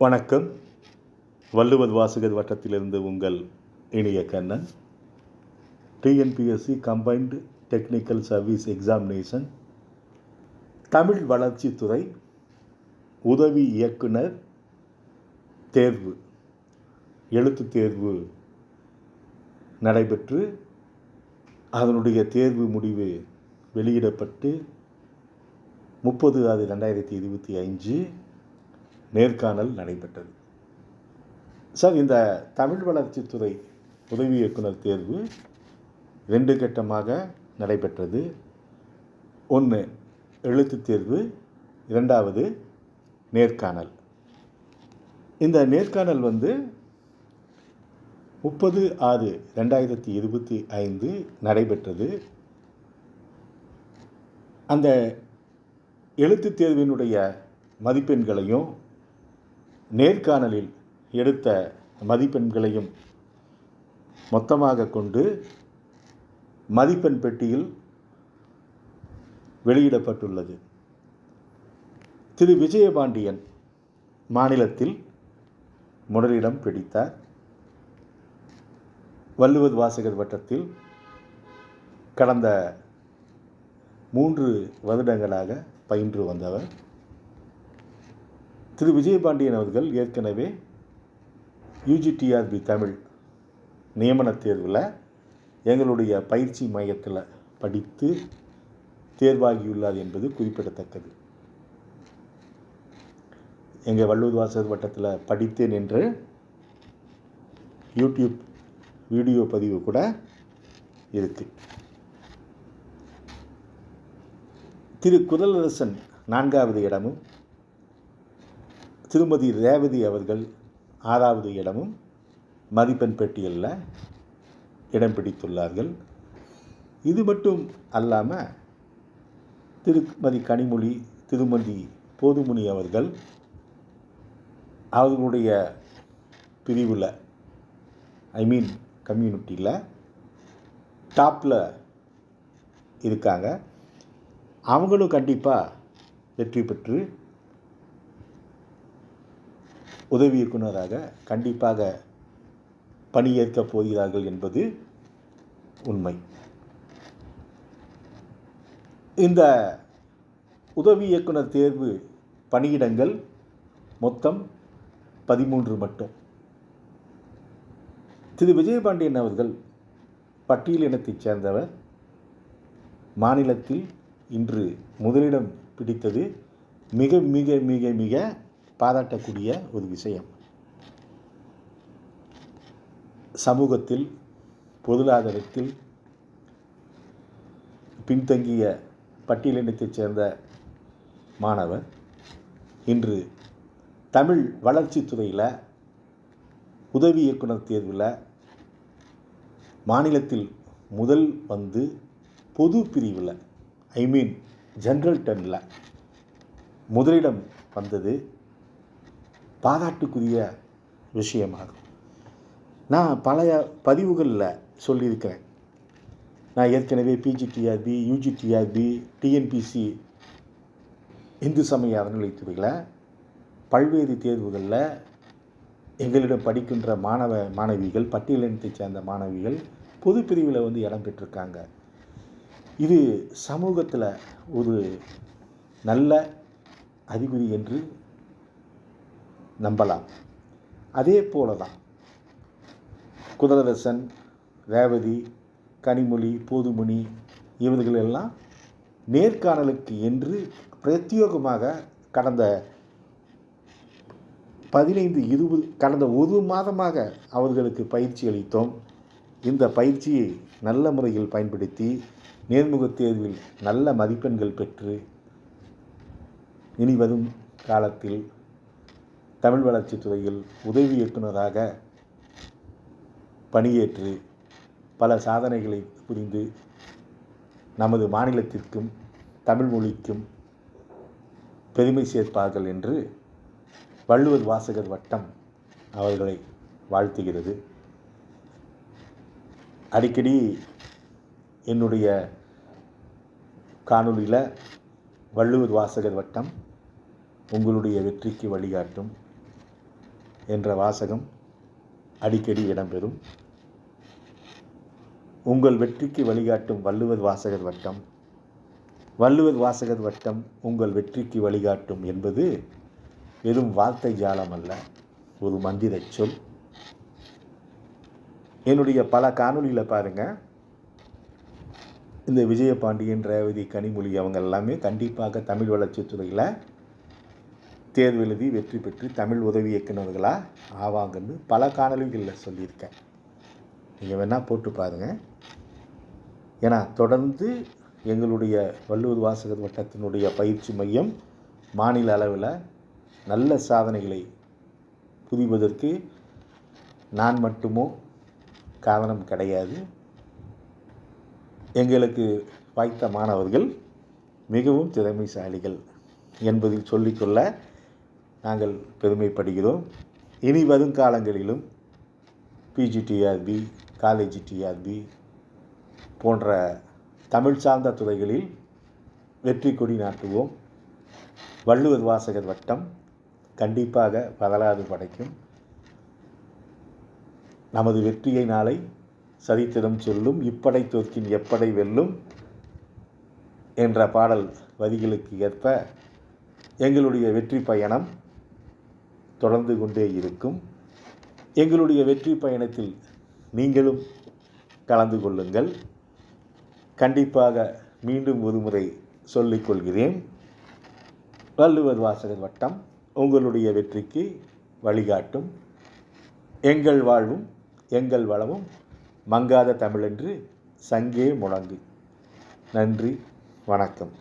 வணக்கம். வள்ளுவர் வாசகர் வட்டத்திலிருந்து உங்கள் இனிய Kannan. TNPSC combined technical service examination Tamil வளர்ச்சித்துறை உதவி இயக்குனர் தேர்வு எழுத்துத் தேர்வு நடைபெற்று அதனுடைய தேர்வு முடிவு வெளியிடப்பட்டு முப்பது ஆறு ரெண்டாயிரத்தி இருபத்தி அஞ்சு நேர்காணல் நடைபெற்றது. சார் இந்த தமிழ் வளர்ச்சித்துறை உதவி இயக்குனர் தேர்வு ரெண்டு கட்டமாக நடைபெற்றது. ஒன்று எழுத்துத் தேர்வு இரண்டாவது நேர்காணல். இந்த நேர்காணல் வந்து முப்பது ஆறு ரெண்டாயிரத்தி இருபத்தி ஐந்து நடைபெற்றது. அந்த எழுத்துத் தேர்வினுடைய மதிப்பெண்களையும் நேர்காணலில் எடுத்த மதிப்பெண்களையும் மொத்தமாக கொண்டு மதிப்பெண் பெட்டியில் வெளியிடப்பட்டுள்ளது. திரு. விஜயபாண்டியன் மாநிலத்தில் முதலிடம் பிடித்தார். வள்ளுவர் வாசகர் வட்டத்தில் கடந்த மூன்று வருடங்களாக பயின்று வந்தவர். திரு விஜயபாண்டியன் அவர்கள் ஏற்கனவே யூஜிடிஆர்பி தமிழ் நியமனத் தேர்வில் எங்களுடைய பயிற்சி மையத்தில் படித்து தேர்வாகியுள்ளார் என்பது குறிப்பிடத்தக்கது. எங்கள் வள்ளூர் வாசகர் வட்டத்தில் படித்தேன் என்று யூடியூப் வீடியோ பதிவு கூட இருக்குது திரு குரலரசன் நான்காவது இடமும் திருமதி ரேவதி அவர்கள் ஆறாவது இடமும் மதிப்பெண் பட்டியலில் இடம் பிடித்துள்ளார்கள். இது மட்டும் அல்லாமல் திருமதி கனிமொழி திருமதி போதுமுனி அவர்கள் அவர்களுடைய பிரிவில் ஐ மீன் கம்யூனிட்டியில் டாப்பில் இருக்காங்க. அவங்களும் கண்டிப்பாக வெற்றி பெற்று உதவி இயக்குனராக கண்டிப்பாக பணியேற்கப் போகிறார்கள் என்பது உண்மை. இந்த உதவி இயக்குனர் தேர்வு பணியிடங்கள் மொத்தம் பதிமூன்று மட்டும். திரு. விஜயபாண்டியன் அவர்கள் பட்டியலினத்தைச் சேர்ந்தவர். மாநிலத்தில் இன்று முதலிடம் பிடித்தது மிக மிக மிக மிக பாராட்டக்கூடிய ஒரு விஷயம். சமூகத்தில் பொருளாதாரத்தில் பின்தங்கிய பட்டியலினத்தைச் சேர்ந்த மாணவர் இன்று தமிழ் வளர்ச்சித்துறையில் உதவி இயக்குனர் தேர்வில் மாநிலத்தில் முதல் வந்து பொது பிரிவில் ஐ மீன் ஜென்ரல் டென்னில் முதலிடம் வந்தது பாராட்டுக்குரிய விஷயமாகும். நான் பழைய பதிவுகளில் சொல்லியிருக்கிறேன். நான் ஏற்கனவே பிஜிடிஆர்பி யூஜிடிஆர்பி டிஎன்பிசி இந்து சமய அறநிலைத்துறையில் பல்வேறு தேர்வுகளில் எங்களிடம் படிக்கின்ற மாணவ மாணவிகள் பட்டியலினத்தைச் சேர்ந்த மாணவிகள் பொது பிரிவில் வந்து இடம் பெற்றிருக்காங்க. இது சமூகத்தில் ஒரு நல்ல அறிகுறி என்று நம்பலாம். அதே போல தான் குதிரதசன் ரேவதி கனிமொழி போதுமணி இவர்கள் எல்லாம் நேர்காணலுக்கு என்று பிரத்யேகமாக கடந்த பதினைந்து இருபது கடந்த ஒரு மாதமாக அவர்களுக்கு பயிற்சி அளித்தோம். இந்த பயிற்சியை நல்ல முறையில் பயன்படுத்தி நேர்முகத் தேர்வில் நல்ல மதிப்பெண்கள் பெற்று இனி வரும் காலத்தில் தமிழ் வளர்ச்சித்துறையில் உதவி இயக்குநராக பணியேற்று பல சாதனைகளை புரிந்து நமது மாநிலத்திற்கும் தமிழ் மொழிக்கும் பெருமை சேர்ப்பார்கள் என்று வள்ளுவர் வாசகர் வட்டம் அவர்களை வாழ்த்துகிறது. அடிக்கடி என்னுடைய காணொளியில் வள்ளுவர் வாசகர் வட்டம் உங்களுடைய வெற்றிக்கு வழிகாட்டும். என்ற வாசகம் அடிக்கடி இடம்பெறும். உங்கள் வெற்றிக்கு வழிகாட்டும் வள்ளுவர் வாசகர் வட்டம். வள்ளுவர் வாசகர் வட்டம் உங்கள் வெற்றிக்கு வழிகாட்டும் என்பது வெறும் வார்த்தை ஜாலம் அல்ல ஒரு மந்திரச் சொல். என்னுடைய பல காணொலியில் பாருங்கள் இந்த விஜயபாண்டியன் ரேவதி கனிமொழி அவங்க எல்லாமே கண்டிப்பாக தமிழ் வளர்ச்சித்துறையில் தேர்வு எழுதி வெற்றி பெற்று தமிழ் உதவி இயக்குநர்களாக ஆவாங்கன்னு பல காணொலிகளில் சொல்லியிருக்கேன். நீங்கள் வேணால் போட்டு பாருங்கள் ஏன்னா தொடர்ந்து எங்களுடைய வள்ளுவர் வாசகர் வட்டத்தினுடைய பயிற்சி மையம் மாநில அளவில் நல்ல சாதனைகளை புரிவதற்கு நான் மட்டுமோ காரணம் கிடையாது. எங்களுக்கு வாய்த்த மாணவர்கள் மிகவும் திறமைசாலிகள் என்பதில் சொல்லிக்கொள்ள நாங்கள் பெருமைப்படுகிறோம். இனி வரும் காலங்களிலும் பிஜிடிஆர்பி காலேஜ் டிஆர்பி போன்ற தமிழ் சார்ந்த துறைகளில் வெற்றி கொடி நாட்டுவோம். வள்ளுவர் வாசகர் வட்டம் கண்டிப்பாக வரலாறு படைக்கும். நமது வெற்றியை நாளை சரித்திரம் சொல்லும் இப்படை தோற்கின் எப்படை வெல்லும் என்ற பாடல் வரிகளுக்கு ஏற்ப எங்களுடைய வெற்றி பயணம் தொடர்ந்து கொண்டே இருக்கும். எங்களுடைய வெற்றி பயணத்தில் நீங்களும் கலந்து கொள்ளுங்கள். கண்டிப்பாக மீண்டும் ஒருமுறை சொல்லிக்கொள்கிறேன் வள்ளுவர் வாசகர் வட்டம் உங்களுடைய வெற்றிக்கு வழிகாட்டும். எங்கள் வாழ்வும் எங்கள் வளமும் மங்காத தமிழென்று சங்கே முழங்கு. நன்றி வணக்கம்.